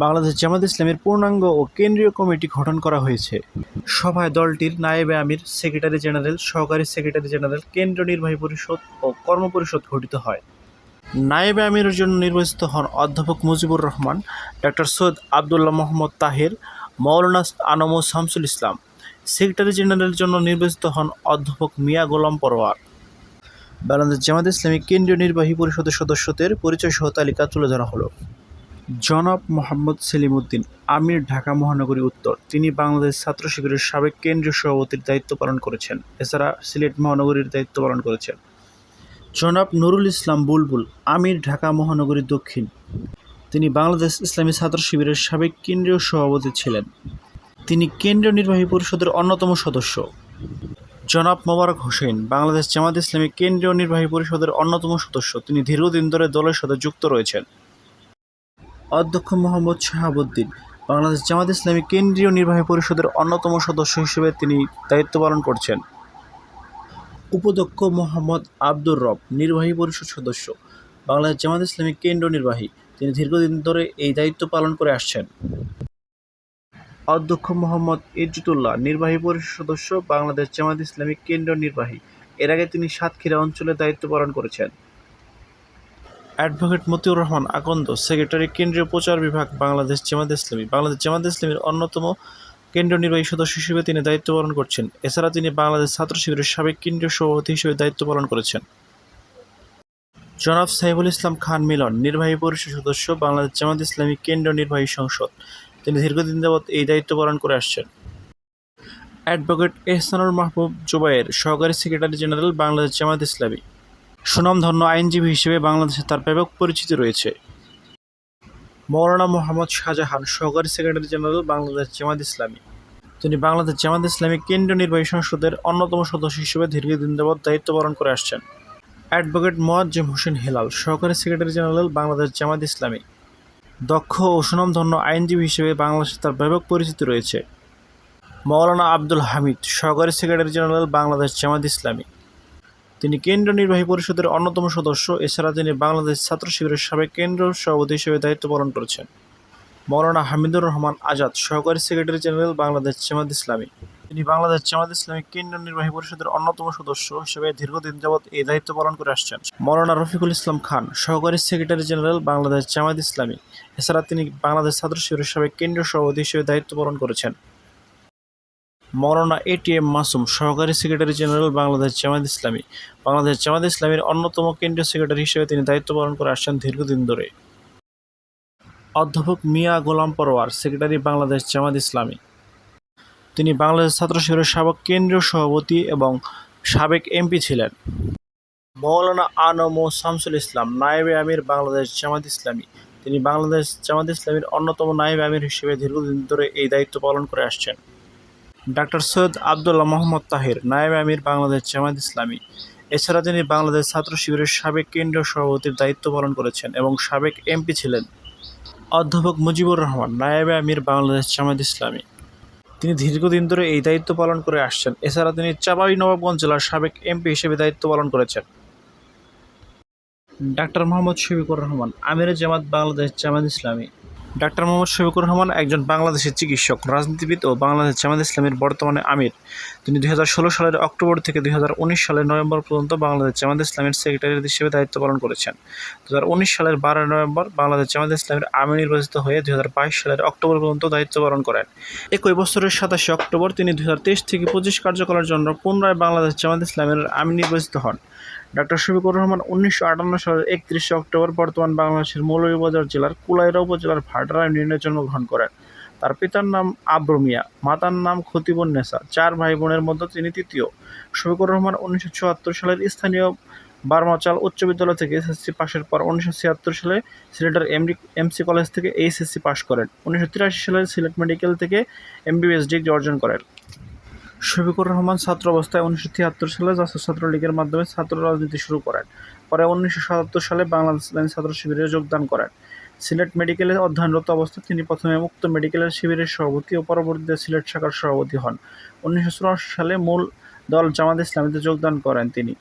বাংলাদেশ জামাত ইসলামের পূর্ণাঙ্গ ও কেন্দ্রীয় কমিটি গঠন করা হয়েছে। সভায় দলটির নায়েবে আমির, সেক্রেটারি জেনারেল, সহকারী সেক্রেটারি জেনারেল, কেন্দ্রীয় নির্বাহী পরিষদ ও কর্মপরিষদ গঠিত হয়। নায়েবে আমিরের জন্য নির্বাচিত হন অধ্যাপক মুজিবুর রহমান ডক্টর সৈয়দ আবদুল্লাহ মোহাম্মদ তাহির মৌলানা আনমু শামসুল ইসলাম। সেক্রেটারি জেনারেলের জন্য নির্বাচিত হন অধ্যাপক মিয়া গোলাম পরোয়ার। বাংলাদেশ জামাত ইসলামী কেন্দ্রীয় নির্বাহী পরিষদের সদস্যদের পরিচয় সহ তালিকা তুলে ধরা হলো। জনাব মোহাম্মদ সেলিম উদ্দিন আমির ঢাকা মহানগরী উত্তর। তিনি বাংলাদেশ ছাত্র শিবিরের সাবেক কেন্দ্রীয় সভাপতির দায়িত্ব পালন করেছেন। এছাড়া সিলেট মহানগরীর দায়িত্ব পালন করেছেন। জনাব নুরুল ইসলাম বুলবুল, আমির ঢাকা মহানগরী দক্ষিণ। তিনি বাংলাদেশ ইসলামী ছাত্র শিবিরের সাবেক কেন্দ্রীয় সভাপতি ছিলেন। তিনি কেন্দ্রীয় নির্বাহী পরিষদের অন্যতম সদস্য। জনাব মোবারক হোসেন, বাংলাদেশ জামাত ইসলামী কেন্দ্রীয় নির্বাহী পরিষদের অন্যতম সদস্য। তিনি দীর্ঘদিন ধরে দলের সাথে যুক্ত রয়েছেন। অধ্যক্ষ মোহাম্মদ শাহাবুদ্দিন, বাংলাদেশ জামাত ইসলামী কেন্দ্রীয় নির্বাহী পরিষদের অন্যতম সদস্য হিসেবে তিনি দায়িত্ব পালন করছেন। উপাধ্যক্ষ মোহাম্মদ আব্দুর রব, নির্বাহী পরিষদ সদস্য, বাংলাদেশ জামাত ইসলামী কেন্দ্র নির্বাহী। তিনি দীর্ঘদিন ধরে এই দায়িত্ব পালন করে আসছেন। অধ্যক্ষ মোহাম্মদ ইজ্জতুল্লাহ নির্বাহী পরিষদ সদস্য, বাংলাদেশ জামাত ইসলামী কেন্দ্র নির্বাহী। এর আগে তিনি সাতক্ষীরা অঞ্চলে দায়িত্ব পালন করেছেন। অ্যাডভোকেট মতিউর রহমান আকন্দ সেক্রেটারি কেন্দ্রীয় প্রচার বিভাগ, বাংলাদেশ জামাত ইসলামী। বাংলাদেশ জামাত ইসলামীর অন্যতম কেন্দ্রীয় নির্বাহী সদস্য হিসেবে তিনি দায়িত্ব পালন করছেন। এছাড়া তিনি বাংলাদেশ ছাত্র শিবিরের সাবেক কেন্দ্রীয় সভাপতি হিসেবে দায়িত্ব পালন করেছেন। জনাব সাইফুল ইসলাম খান মিলন, নির্বাহী পরিষদ সদস্য, বাংলাদেশ জামাত ইসলামী কেন্দ্রীয় নির্বাহী সংসদ। তিনি দীর্ঘদিন যাবৎ এই দায়িত্ব পালন করে আসছেন। অ্যাডভোকেট এহসানুল মাহবুব জুবায়ের সহকারী সেক্রেটারি জেনারেল, বাংলাদেশ জামাত ইসলামী। সুনামধন্য আইনজীবী হিসেবে বাংলাদেশে তার ব্যাপক পরিচিতি রয়েছে। মৌলানা মোহাম্মদ শাহজাহান সহকারী সেক্রেটারি জেনারেল বাংলাদেশ জামাত ইসলামী। তিনি বাংলাদেশ জামাত ইসলামী কেন্দ্রীয় নির্বাহী সংসদের অন্যতম সদস্য হিসেবে দীর্ঘদিন যাবৎ দায়িত্ব পালন করে আসছেন। অ্যাডভোকেট মোয়াজ্জেম হোসেন হেলাল সহকারী সেক্রেটারি জেনারেল বাংলাদেশ জামাত ইসলামী। দক্ষ ও সুনামধন্য আইনজীবী হিসেবে বাংলাদেশে তার ব্যাপক পরিচিতি রয়েছে। মৌলানা আব্দুল হামিদ সহকারী সেক্রেটারি জেনারেল বাংলাদেশ জামাত ইসলামী। তিনি কেন্দ্রীয় নির্বাহী পরিষদের অন্যতম সদস্য, এছাড়া তিনি বাংলাদেশ ছাত্র শিবিরের সাবেক কেন্দ্র সভাপতি হিসেবে দায়িত্ব পালন করেছেন। মৌলানা হামিদুর রহমান আজাদ, সহকারী সেক্রেটারি জেনারেল বাংলাদেশ জামাত ইসলামী। তিনি বাংলাদেশ জামাত ইসলামী কেন্দ্রীয় নির্বাহী পরিষদের অন্যতম সদস্য হিসেবে দীর্ঘদিন যাবৎ এই দায়িত্ব পালন করে আসছেন। মৌলানা রফিকুল ইসলাম খান, সহকারী সেক্রেটারি জেনারেল বাংলাদেশ জামাত ইসলামী। এছাড়া তিনি বাংলাদেশ ছাত্র শিবিরের সাবেক কেন্দ্রীয় সভাপতি হিসেবে দায়িত্ব পালন করেছেন। মৌলানা এটিএম মাসুম, সহকারী সেক্রেটারি জেনারেল বাংলাদেশ জামাত ইসলামী। বাংলাদেশ জামাত ইসলামীর অন্যতম কেন্দ্রীয় সেক্রেটারি হিসেবে তিনি দায়িত্ব পালন করে আসছেন দীর্ঘদিন ধরে। অধ্যাপক মিয়া গোলাম পরোয়ার, সেক্রেটারি বাংলাদেশ জামাত ইসলামী। তিনি বাংলাদেশ ছাত্র শিবিরের সাবেক কেন্দ্রীয় সভাপতি এবং সাবেক এমপি ছিলেন। মৌলানা আনম ও শামসুল ইসলাম, নায়েবে আমির বাংলাদেশ জামাত ইসলামী। তিনি বাংলাদেশ জামাত ইসলামীর অন্যতম নায়েবে আমির হিসেবে দীর্ঘদিন ধরে এই দায়িত্ব পালন করে আসছেন। ডাক্তার সৈয়দ আবদুল্লাহ মোহাম্মদ তাহির, নায়েব আমির, বাংলাদেশ জামাত ইসলামী। এছাড়া তিনি বাংলাদেশ ছাত্র শিবিরের সাবেক কেন্দ্রীয় সভাপতির দায়িত্ব পালন করেছেন এবং সাবেক এমপি ছিলেন। অধ্যাপক মুজিবুর রহমান, নায়েবে আমির, বাংলাদেশ জামাত ইসলামী। তিনি দীর্ঘদিন ধরে এই দায়িত্ব পালন করে আসছেন। এছাড়া তিনি চাপাই নবাবগঞ্জ জেলার সাবেক এমপি হিসেবে দায়িত্ব পালন করেছেন। ডাক্তার মোহাম্মদ শফিকুর রহমান আমির জামাত বাংলাদেশ জামাত ইসলামী। ডাক্তার মোহাম্মদ শফিকুর রহমান একজন বাংলাদেশের চিকিৎসক, রাজনীতিবিদ ও বাংলাদেশ জামাত ইসলামের বর্তমানে আমির। তিনি দু হাজার ষোলো সালের অক্টোবর থেকে দুই হাজার উনিশ সালের নভেম্বর পর্যন্ত বাংলাদেশ জামাত ইসলামের সেক্রেটারি হিসেবে দায়িত্ব পালন করেছেন। দুই হাজার উনিশ সালের বারোই নভেম্বর বাংলাদেশ জামাত ইসলামের আমির নির্বাচিত হয়ে দুই হাজার বাইশ সালের অক্টোবর পর্যন্ত দায়িত্ব পালন করেন। একই বছরের সাতাশে অক্টোবর তিনি দুই হাজার তেইশ থেকে পঁচিশ কার্যকলার জন্য পুনরায় বাংলাদেশ জামাত ইসলামের আমির নির্বাচিত হন। ডাক্তার শফিকুর রহমান উনিশশো আটান্ন সালের একত্রিশে অক্টোবর বর্তমান বাংলাদেশের মৌলভীবাজার জেলার কুলাইরা উপজেলার ভাটারা ইউনিয়নে জন্মগ্রহণ করেন। তার পিতার নাম আব্রু মিয়া, মাতার নাম খতিবুন্নেসা চার ভাই বোনের মধ্যে তিনি তৃতীয়। শফিকুর রহমান উনিশশো চুয়াত্তর সালের স্থানীয় বারমাচাল উচ্চ বিদ্যালয় থেকে এসএসসি পাশের পর উনিশশো ছিয়াত্তর সালে সিলেটের এমডি এমসি কলেজ থেকে এইচএসসি পাশ করেন। উনিশশো তিরাশি সালে সিলেট মেডিকেল থেকে এমবিবিএস ডিগ্রি অর্জন করেন। শফিকুর রহমান ছাত্র অবস্থায় উনিশশো তিয়াত্তর সালে জাতীয় ছাত্রলীগের মাধ্যমে ছাত্র রাজনীতি শুরু করেন। পরে উনিশশো সাতাত্তর সালে বাংলাদেশ লাইন ছাত্র শিবিরে যোগদান করেন। সিলেট মেডিকেলে অধ্যয়নরত অবস্থায় তিনি প্রথমে মুক্ত মেডিকেলের শিবিরের সভাপতি ও পরবর্তীতে সিলেট শাখার সভাপতি হন। উনিশশো চুরাশি সালে মূল দল জামাত ইসলামীতে যোগদান করেন তিনি।